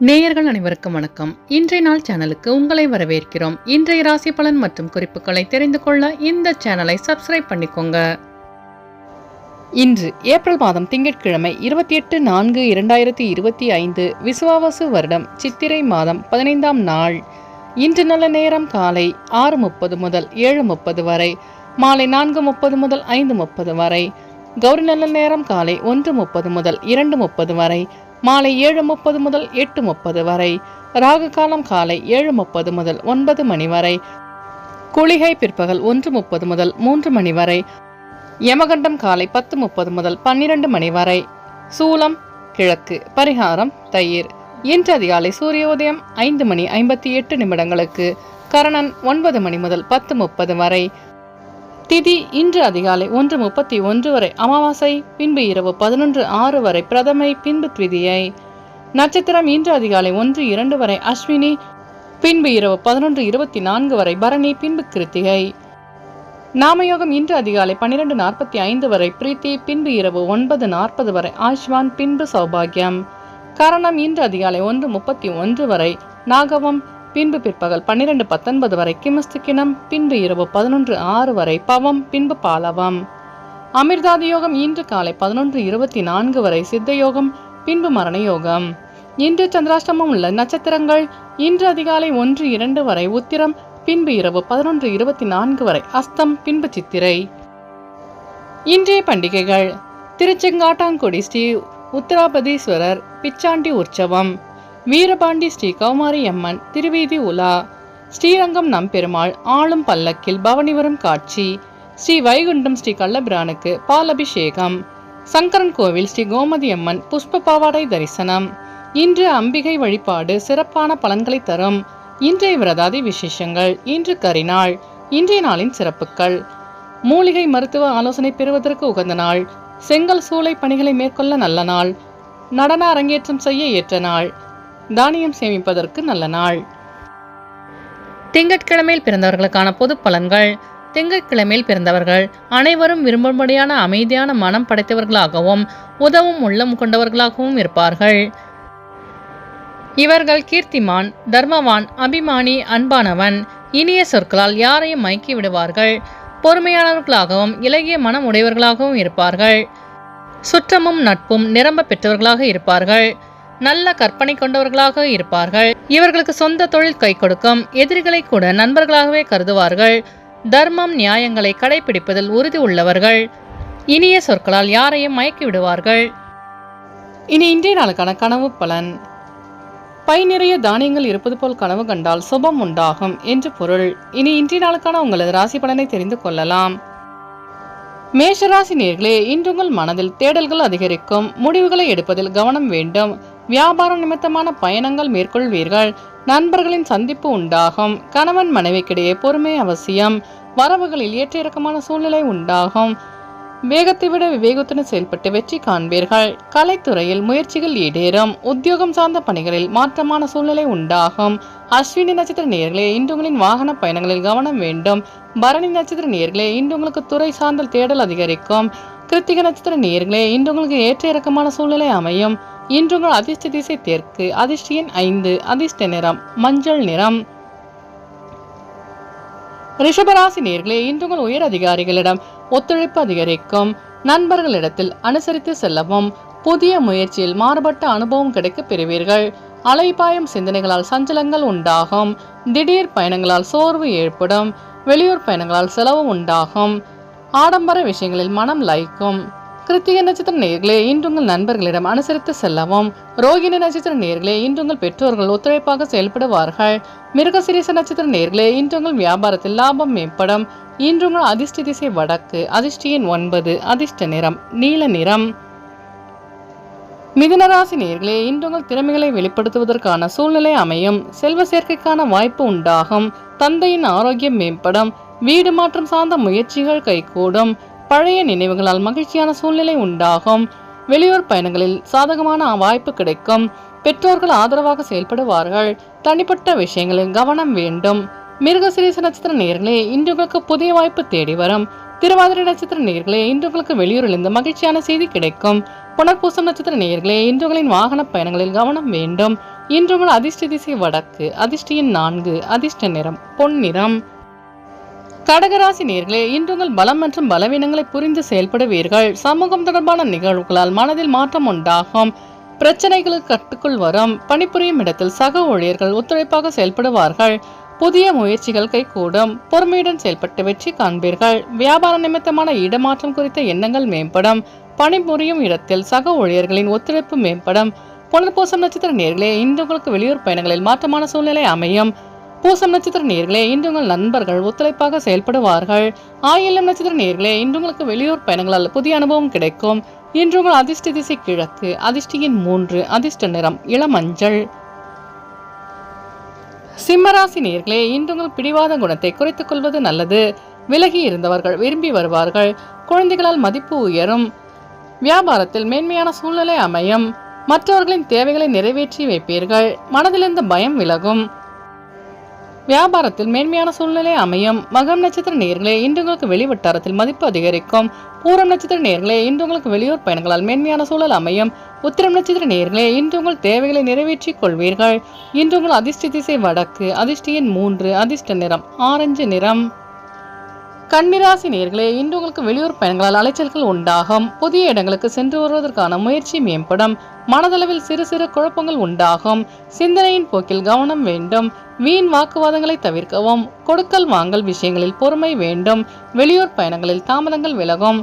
நேயர்கள் அனைவருக்கும் வணக்கம். இன்றைய நாள் சேனலுக்கு உங்களை வரவேற்கிறோம். இன்றைய ராசி பலன் மற்றும் குறிப்புகளை தெரிந்து கொள்ள இந்த சேனலை சப்ஸ்கிரைப் பண்ணிக்கோங்க. இன்று ஏப்ரல் மாதம் திங்கட்கிழமை இருபத்தி எட்டு நான்கு இரண்டாயிரத்தி இருபத்தி ஐந்து விசுவாவசு வருடம் சித்திரை மாதம் பதினைந்தாம் நாள். இன்று நல்ல நேரம் காலை ஆறு முப்பது முதல் ஏழு முப்பது வரை மாலை நான்கு முப்பது முதல் ஐந்து முப்பது வரை கௌரி நல்ல நேரம் காலை ஒன்று முப்பது முதல் இரண்டு முப்பது வரை மாலை ஏழு முப்பது முதல் எட்டு முப்பது வரை. ராகு காலம் காலை ஏழு முப்பது முதல் ஒன்பது மணி வரை. குளிகை பிற்பகல் ஒன்று முப்பது முதல் மூன்று மணி வரை. யமகண்டம் காலை பத்து முப்பது முதல் பன்னிரண்டு மணி வரை. சூலம் கிழக்கு பரிகாரம் தயிர். இன்று அதிகாலை சூரிய உதயம் ஐந்து மணி ஐம்பத்தி எட்டு நிமிடங்களுக்கு. கரணன் ஒன்பது மணி முதல் பத்து முப்பது வரை. திதி இன்று அதிகாலை ஒன்று முப்பத்தி ஒன்று வரை அமாவாசை பின்பு இரவு பதினொன்று ஆறு வரை பிரதமை பின்பு த்விதியை நட்சத்திரம் இன்று அதிகாலை ஒன்று இரண்டு வரை அஸ்வினி பின்பு இரவு பதினொன்று இருபத்தி நான்கு வரை பரணி பின்பு கிருத்திகை. நாமயோகம் இன்று அதிகாலை பன்னிரண்டு நாற்பத்தி ஐந்து வரை பிரீத்தி பின்பு இரவு ஒன்பது நாற்பது வரை ஆயுஷ்வான் பின்பு சௌபாகியம். கரணம் இன்று அதிகாலை ஒன்று முப்பத்தி ஒன்று வரை நாகவம் பின்பு பிற்பகல் பன்னிரண்டு பத்தொன்பது வரை கிமஸ்துக்கினம் பின்பு இரவு பதினொன்று ஆறு வரை பவம் பின்பு பாலவம். அமிர்தாதி யோகம் இன்று காலை பதினொன்று இருபத்தி நான்கு வரை சித்த யோகம் பின்பு மரண யோகம் இன்று சந்திராஷ்டமம் உள்ள நட்சத்திரங்கள் இன்று அதிகாலை ஒன்று இரண்டு வரை உத்திரம் பின்பு இரவு பதினொன்று இருபத்தி நான்கு வரை அஸ்தம் பின்பு சித்திரை. இன்றைய பண்டிகைகள். திருச்செங்காட்டாங்குடி ஸ்ரீ உத்தராபதீஸ்வரர் பிச்சாண்டி உற்சவம். வீரபாண்டி ஸ்ரீ கௌமாரி அம்மன் திருவீதி உலா. ஸ்ரீரங்கம் நம்பெருமாள் ஆளும் பல்லக்கில் பவனிவரும் காட்சி. ஸ்ரீ வைகுண்டம் ஸ்ரீ கள்ளபிரானுக்கு பாலபிஷேகம் சங்கரன் கோவில் ஸ்ரீ கோமதி அம்மன் புஷ்ப பாவாடை தரிசனம். இன்று அம்பிகை வழிபாடு சிறப்பான பலன்களை தரும். இன்றைய விரதாதி விசேஷங்கள் இன்று கரிநாள் இன்றைய நாளின் சிறப்புகள். மூலிகை மருத்துவ ஆலோசனை பெறுவதற்கு உகந்த நாள். செங்கல் சூளை பணிகளை மேற்கொள்ள நல்ல நாள். நடன அரங்கேற்றம் செய்ய ஏற்ற நாள். தானியம் சேமிப்பதற்கு நல்ல நாள். திங்கட்கிழமையில் பிறந்தவர்களுக்கான பொது பலன்கள். திங்கட்கிழமையில் பிறந்தவர்கள் அனைவரும் விரும்பும்படியான அமைதியான மனம் படைத்தவர்களாகவும் உதவும் உள்ளம் கொண்டவர்களாகவும் இருப்பார்கள். இவர்கள் கீர்த்திமான் தர்மவான் அபிமானி அன்பானவன் இனிய சொற்களால் யாரையும் மயக்கி விடுவார்கள். பொறுமையானவர்களாகவும் இலகிய மனம் உடையவர்களாகவும் இருப்பார்கள். சுற்றமும் நட்பும் நிரம்ப பெற்றவர்களாக இருப்பார்கள். நல்ல கற்பனை கொண்டவர்களாக இருப்பார்கள். இவர்களுக்கு சொந்த தொழில் கை கொடுக்கும் எதிரிகளை கூட நண்பர்களாகவே கருதுவார்கள். தர்மம் நியாயங்களை கடைபிடிப்பதில் உறுதி உள்ளவர்கள். இனிய சொற்களால் யாரையும் மயக்கி விடுவார்கள். இனி இன்றைய நாளுக்கான கனவு பலன். பை நிறைய தானியங்கள் இருப்பது போல் கனவு கண்டால் சுபம் உண்டாகும் என்று பொருள். இனி இன்றைய நாளுக்கான உங்களது ராசி பலனை தெரிந்து கொள்ளலாம். மேஷராசி நேர்களே இன்று உங்கள் மனதில் தேடல்கள் அதிகரிக்கும். முடிவுகளை எடுப்பதில் கவனம் வேண்டும். வியாபாரம் நிமித்தமான பயணங்கள் மேற்கொள்வீர்கள். நண்பர்களின் சந்திப்பு உண்டாகும். கணவன் மனைவிக்கிடையே பொறுமை அவசியம். வரவுகளில் ஏற்ற இறக்கமான சூழ்நிலை உண்டாகும். வேகத்தை விட விவேகத்துடன் செயல்பட்டு வெற்றி காண்பீர்கள். கலைத்துறையில் முயற்சிகள் ஈடேறும். உத்தியோகம் சார்ந்த பணிகளில் மாற்றமான சூழ்நிலை உண்டாகும். அஸ்வினி நட்சத்திர நேர்களே இன்று உங்களின் வாகன பயணங்களில் கவனம் வேண்டும். பரணி நட்சத்திர நேர்களே இன்று உங்களுக்கு துறை சார்ந்த தேடல் அதிகரிக்கும். கிருத்திக நட்சத்திர நேர்களே இன்று உங்களுக்கு ஏற்ற இறக்கமான சூழ்நிலை அமையும். இன்று உங்கள் அதிர்ஷ்ட திசை தெற்கு அதிர்ஷ்ட எண் ஐந்து அதிர்ஷ்ட நிறம் மஞ்சள் நிறம். ரிஷபராசி நேர்களே இன்று உங்கள் உயர் அதிகாரிகளிடம் ஒத்துழைப்பு அதிகரிக்கும். நண்பர்களிடத்தில் அனுசரித்து செல்லவும். புதிய முயற்சியில் மாறுபட்ட அனுபவம் கிடைக்க பெறுவீர்கள். அலைபாயும் சிந்தனைகளால் சஞ்சலங்கள் உண்டாகும். திடீர் பயணங்களால் சோர்வு ஏற்படும். வெளியூர் பயணங்களால் செலவு உண்டாகும். ஆடம்பர விஷயங்களில் மனம் லயிக்கும். கிருத்திக நட்சத்திர நேர்களே இன்று உங்கள் நண்பர்களிடம் அனுசரித்து செல்லவும். ரோகிணி நட்சத்திர நேர்களே இன்று உங்கள் பெற்றோர்கள் ஒத்துழைப்பாக செயல்படுவார்கள். மிருகசிரீச நட்சத்திர நேர்களே இன்று உங்கள் வியாபாரத்தில் லாபம் மேம்படும். இன்று உங்கள் அதிர்ஷ்ட திசை வடக்கு அதிர்ஷ்டியின் ஒன்பது அதிர்ஷ்ட நிறம் நீல நிறம். மிதுனராசி நேர்களே இன்று உங்கள் திறமைகளை வெளிப்படுத்துவதற்கான சூழ்நிலை அமையும். செல்வ சேர்க்கைக்கான வாய்ப்பு உண்டாகும். தந்தையின் ஆரோக்கியம் மேம்படும். வீடு மாற்றம் சார்ந்த முயற்சிகள் கைகூடும். பழைய நினைவுகளால் மகிழ்ச்சியான சூழ்நிலை உண்டாகும். வெளியூர் பயணங்களில் சாதகமான வாய்ப்பு கிடைக்கும். பெற்றோர்கள் ஆதரவாக செயல்படுவார்கள். தனிப்பட்ட விஷயங்களில் கவனம் வேண்டும். மிருகசிரீச நட்சத்திர நேர்களே இன்று உங்களுக்கு புதிய வாய்ப்பு தேடி வரும். திருவாதிரை நட்சத்திர நேர்களே இன்று உங்களுக்கு வெளியூரிலிருந்து மகிழ்ச்சியான செய்தி கிடைக்கும். புனர்பூசம் நட்சத்திர நேயர்களே இன்றுகளின் வாகன பயணங்களில் கவனம் வேண்டும். இன்று உங்கள் அதிர்ஷ்ட திசை வடக்கு அதிர்ஷ்டியின் நான்கு அதிர்ஷ்ட நிறம் பொன்னிறம். கடகராசி நேர்களே இன்று உங்கள் பலம் மற்றும் பலவீனங்களை புரிந்து செயல்படுவீர்கள். சமூகம் தொடர்பான நிகழ்வுகளால் மனதில் மாற்றம் உண்டாகும். பிரச்சனைகளுக்கு கட்டுக்குள் வரும். பணிபுரியும் இடத்தில் சக ஊழியர்கள் ஒத்துழைப்பாக செயல்படுவார்கள். புதிய முயற்சிகள் கைகூடும். பொறுமையுடன் செயல்பட்டு வெற்றி காண்பீர்கள். வியாபார நிமித்தமான இடமாற்றம் குறித்த எண்ணங்கள் மேம்படும். பணிபுரியும் இடத்தில் சக ஊழியர்களின் ஒத்துழைப்பு மேம்படும். புனர்பூசம் நட்சத்திர நேர்களே இன்று உங்களுக்கு வெளியூர் பயணங்களில் மாற்றமான சூழ்நிலை அமையும். பூசம் நட்சத்திர நேர்களே இன்று உங்கள் நண்பர்கள் ஒத்துழைப்பாக செயல்படுவார்கள். ஆயிலம் நட்சத்திர நேர்களே இன்று உங்களுக்கு வெளியூர் பயணங்களால் புதிய அனுபவம் கிடைக்கும். இன்று உங்கள் அதிர்ஷ்ட திசை கிழக்கு அதிர்ஷ்டியின் மூன்று அதிர்ஷ்ட நிறம் இளமஞ்சள். சிம்மராசி நேர்களே இன்று உங்கள் பிடிவாத குணத்தை குறைத்துக் கொள்வது நல்லது. விலகி இருந்தவர்கள் விரும்பி வருவார்கள். குழந்தைகளால் மதிப்பு உயரும். வியாபாரத்தில் மேன்மையான சூழ்நிலை அமையும். மற்றவர்களின் தேவைகளை நிறைவேற்றி வைப்பீர்கள். மனதிலிருந்து பயம் விலகும். வியாபாரத்தில் மேன்மையான சூழ்நிலை அமையும். மகம் நட்சத்திர நேர்களே இன்று உங்களுக்கு வெளிவட்டாரத்தில் மதிப்பு அதிகரிக்கும். பூரம் நட்சத்திர நேர்களே இன்று உங்களுக்கு வெளியூர் பயணங்களால் மேன்மையான சூழல் அமையும். உத்திரம் நட்சத்திர நேர்களே இன்று உங்கள் தேவைகளை நிறைவேற்றிக் கொள்வீர்கள். இன்று உங்கள் அதிர்ஷ்ட திசை வடக்கு அதிர்ஷ்டியின் மூன்று அதிர்ஷ்ட நிறம் ஆரஞ்சு நிறம். கன்னிராசி நேர்களே இன்று உங்களுக்கு வெளியூர் பயணங்களால் அலைச்சல்கள் உண்டாகும். புதிய இடங்களுக்கு சென்று வருவதற்கான முயற்சி மேம்படும். மனதளவில் சிறு சிறு குழப்பங்கள் உண்டாகும். சிந்தனையின் போக்கில் கவனம் வேண்டும். வீண் வாக்குவாதங்களை தவிர்க்கவும். கொடுக்கல் வாங்கல் விஷயங்களில் பொறுமை வேண்டும். வெளியூர் பயணங்களில் தாமதங்கள் விலகும்.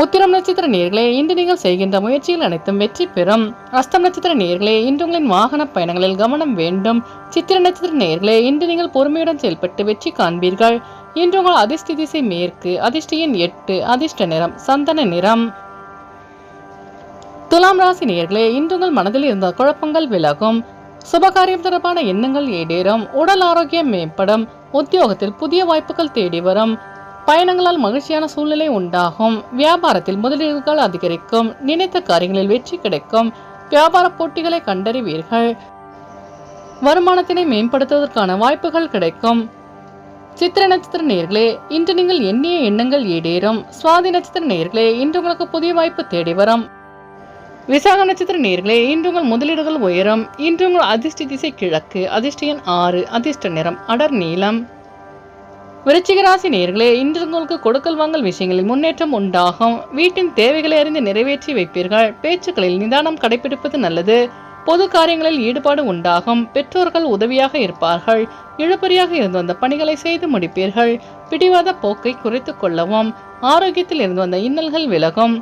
உத்திரம் நட்சத்திர நேர்களே இன்று நீங்கள் செய்கின்ற முயற்சிகள் அனைத்தும் வெற்றி பெறும். அஸ்தம் நட்சத்திர நேர்களே இன்று உங்களின் வாகன பயணங்களில் கவனம் வேண்டும். சித்திர நட்சத்திர நேர்களே இன்று நீங்கள் பொறுமையுடன் செயல்பட்டு வெற்றி காண்பீர்கள். இன்று உங்கள் அதிர்ஷ்ட திசை மேற்கு அதிர்ஷ்டியின் எட்டு அதிர்ஷ்ட நிறம் சந்தன நிறம். துலாம் ராசி நேர்களே இன்று உங்கள் மனதில் இருந்த குழப்பங்கள் விலகும். சுபகாரியம் தொடர்பான எண்ணங்கள் ஏடேறும். உடல் ஆரோக்கியம் மேம்படும். உத்தியோகத்தில் புதிய வாய்ப்புகள் தேடி வரும். பயணங்களால் மகிழ்ச்சியான சூழ்நிலை உண்டாகும். வியாபாரத்தில் முதலீடுகள் அதிகரிக்கும். நினைத்த காரியங்களில் வெற்றி கிடைக்கும். வியாபார போட்டிகளை கண்டறிவீர்கள். வருமானத்தினை மேம்படுத்துவதற்கான வாய்ப்புகள் கிடைக்கும். சித்திர நட்சத்திர நேர்களே இன்று நீங்கள் எண்ணிய எண்ணங்கள் ஈடேறும் சுவாதி நட்சத்திர நேர்களே இன்று உங்களுக்கு புதிய வாய்ப்பு தேடி வரும். விசாக நட்சத்திர நேர்களே இன்று உங்கள் முதலீடுகள் உயரும். இன்று உங்கள் அதிர்ஷ்ட திசை கிழக்கு அதிர்ஷ்ட எண் ஆறு அதிர்ஷ்ட நிறம் அடர் நீளம். விருச்சிக ராசி நேர்களே இன்று உங்களுக்கு கொடுக்கல் வாங்கல் விஷயங்களில் முன்னேற்றம் உண்டாகும். வீட்டின் தேவைகளை அறிந்து நிறைவேற்றி வைப்பீர்கள். பேச்சுக்களில் நிதானம் கடைபிடிப்பது நல்லது. பொது காரியங்களில் ஈடுபாடு உண்டாகும். பெற்றோர்கள் உதவியாக இருப்பார்கள். இழுபறியாக இருந்து வந்த பணிகளை செய்து முடிப்பீர்கள். பிடிவாத போக்கை குறைத்துக் கொள்ளவும். ஆரோக்கியத்தில் இருந்து வந்த இன்னல்கள் விலகும்.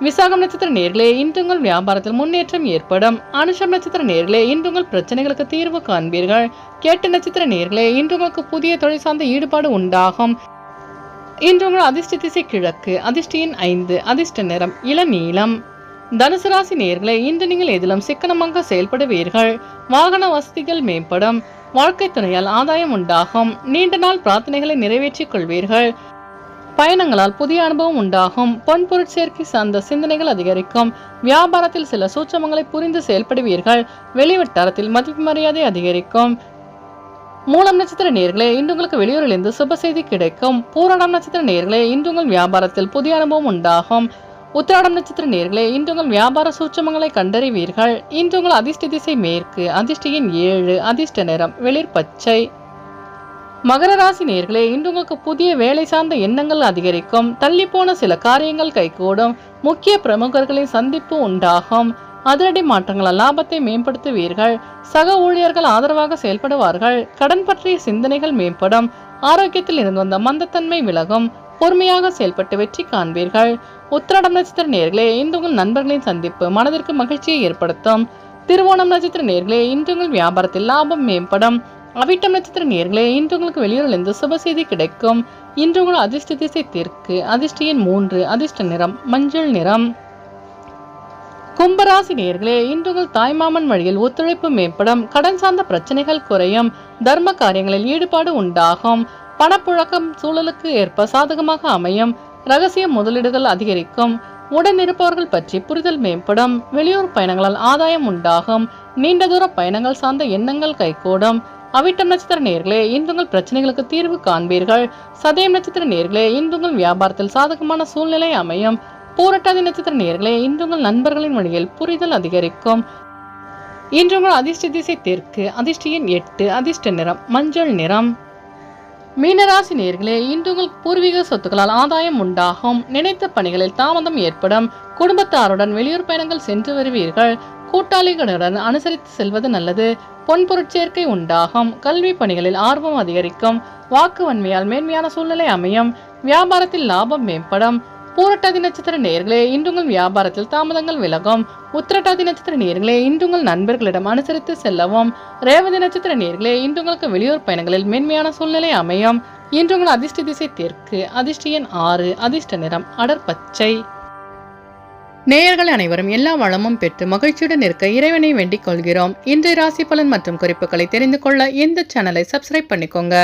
விசாகம் நட்சத்திர நேர்களே இன்றுங்கள் வியாபாரத்தில் முன்னேற்றம் ஏற்படும். அனுஷம் நட்சத்திர நேர்களே இன்றுங்கள் பிரச்சனைகளுக்கு தீர்வு காண்பீர்கள். கேட்ட நட்சத்திர நேர்களே இன்றுங்களுக்கு புதிய தொழில் சார்ந்த ஈடுபாடு உண்டாகும். இன்று உங்கள் அதிர்ஷ்ட திசை கிழக்கு அதிர்ஷ்டியின் ஐந்து அதிர்ஷ்ட நிறம் இளநீலம். தனுசு ராசி நேர்களை இன்று நீங்கள் எதிலும் சிக்கனமாக செயல்படுவீர்கள். வாகன வசதிகள் மேம்படும். வாழ்க்கை துணையால் ஆதாயம் உண்டாகும். நீண்ட நாள் பிரார்த்தனைகளை நிறைவேற்றிக் கொள்வீர்கள். பயணங்களால் புதிய அனுபவம் உண்டாகும். பொன் பொருட்சேர்க்கை சார்ந்த சிந்தனைகள் அதிகரிக்கும். வியாபாரத்தில் சில சூட்சமங்களை புரிந்து செயல்படுவீர்கள். வெளிவட்டாரத்தில் மதிப்பு மரியாதை அதிகரிக்கும். மூலம் நட்சத்திர நேர்களே இன்று உங்களுக்கு வெளியூரிலிருந்து சுப செய்தி கிடைக்கும். பூரணம் நட்சத்திர நேர்களே இன்று உங்கள் வியாபாரத்தில் புதிய அனுபவம் உண்டாகும். உத்திராடம் நட்சத்திர நேர்களே இன்று உங்கள் வியாபார சூட்சமங்களை கண்டறிவீர்கள். இன்று உங்கள் அதிர்ஷ்ட திசை மேற்கு அதிர்ஷ்டியின் ஏழு அதிர்ஷ்ட நிறம் வெளிர் பச்சை. மகர ராசி நேர்களே இன்று உங்களுக்கு புதிய வேலை சார்ந்த எண்ணங்கள் அதிகரிக்கும். தள்ளி போன சில காரியங்கள் கைகூடும். முக்கிய பிரமுகர்களின் சந்திப்பு உண்டாகும். அதிரடி மாற்றங்கள் லாபத்தை மேம்படுத்துவீர்கள். சக ஊழியர்கள் ஆதரவாக செயல்படுவார்கள். கடன் பற்றிய சிந்தனைகள் மேம்படும். ஆரோக்கியத்தில் இருந்து வந்த மந்தத்தன்மை விலகும். பொறுமையாக செயல்பட்டு வெற்றி காண்பீர்கள். உத்திராடம் நட்சத்திர நேர்களே இன்று உங்கள் நண்பர்களின் சந்திப்பு மனதிற்கு மகிழ்ச்சியை ஏற்படுத்தும். திருவோணம் நட்சத்திர நேர்களே இன்று உங்கள் வியாபாரத்தில் லாபம் மேம்படும். அவிட்டம் நட்சத்திர நேர்களே இன்று உங்களுக்கு வெளியூரிலிருந்து சுப செய்தி கிடைக்கும். இன்று உங்கள் அதிர்ஷ்ட திசை தெற்கு அதிர்ஷ்டியின் மூன்று அதிர்ஷ்ட நிறம் மஞ்சள் நிறம். கும்பராசி நேர்களே இன்று உங்கள் தாய்மாமன் வழியில் ஒத்துழைப்பு மேம்படும். கடன் சார்ந்த பிரச்சனைகள் குறையும். தர்ம காரியங்களில் ஈடுபாடு உண்டாகும். பணப்புழக்கம் சூழலுக்கு ஏற்ப சாதகமாக அமையும். ரகசிய முதலீடுகள் அதிகரிக்கும். உடன் இருப்பவர்கள் பற்றி புரிதல் மேம்படும். வெளியூர் பயணங்களால் ஆதாயம் உண்டாகும். நீண்ட தூர பயணங்கள் சார்ந்த எண்ணங்கள் கைகூடும். அவிட்டம் நட்சத்திர நேர்களே இந்துங்கள் பிரச்சனைகளுக்கு தீர்வு காண்பீர்கள். சதயம் நட்சத்திர நேர்களே இந்துங்கள் வியாபாரத்தில் சாதகமான சூழ்நிலை அமையும். பூரட்டாதி நட்சத்திர நேர்களே இந்துங்கள் நண்பர்களின் வழியில் புரிதல் அதிகரிக்கும். இன்று உங்கள் அதிர்ஷ்ட திசை தெற்கு அதிர்ஷ்டியின் எட்டு அதிர்ஷ்ட நிறம் மஞ்சள் நிறம். மீனராசி நேர்களே இன்று உங்கள் பூர்வீக சொத்துக்களால் ஆதாயம் உண்டாகும். நினைத்த பணிகளில் தாமதம் ஏற்படும். குடும்பத்தாருடன் வெளியூர் பயணங்கள் சென்று வருவீர்கள். கூட்டாளிகளுடன் அனுசரித்து செல்வது நல்லது. பொன் பொருட்சேர்க்கை உண்டாகும். கல்வி பணிகளில் ஆர்வம் அதிகரிக்கும். வாக்கு வன்மையால் மேன்மையான சூழ்நிலை அமையும். வியாபாரத்தில் லாபம் மேம்படும். பூரட்டாதி நட்சத்திர நேர்களே இன்று உங்கள் வியாபாரத்தில் தாமதங்கள் விலகும் உத்திரட்டாதி நட்சத்திர நேர்களே இன்று உங்கள் நண்பர்களிடம் அனுசரித்து செல்லவும் ரேவதி நட்சத்திர நேர்களே இன்று உங்களுக்கு வெளியூர் பயணங்களில் மேன்மையான சூழ்நிலை அமையும் இன்று உங்கள் அதிர்ஷ்ட திசை தெற்கு அதிர்ஷ்ட எண் ஆறு அதிர்ஷ்ட நிறம் அடர் பச்சை நேயர்கள் அனைவரும் எல்லா வளமும் பெற்று மகிழ்ச்சியுடன் இருக்க இறைவனை வேண்டிக் கொள்கிறோம் இன்றைய ராசி பலன் மற்றும் குறிப்புகளை தெரிந்து கொள்ள இந்த சேனலை சப்ஸ்கிரைப் பண்ணிக்கோங்க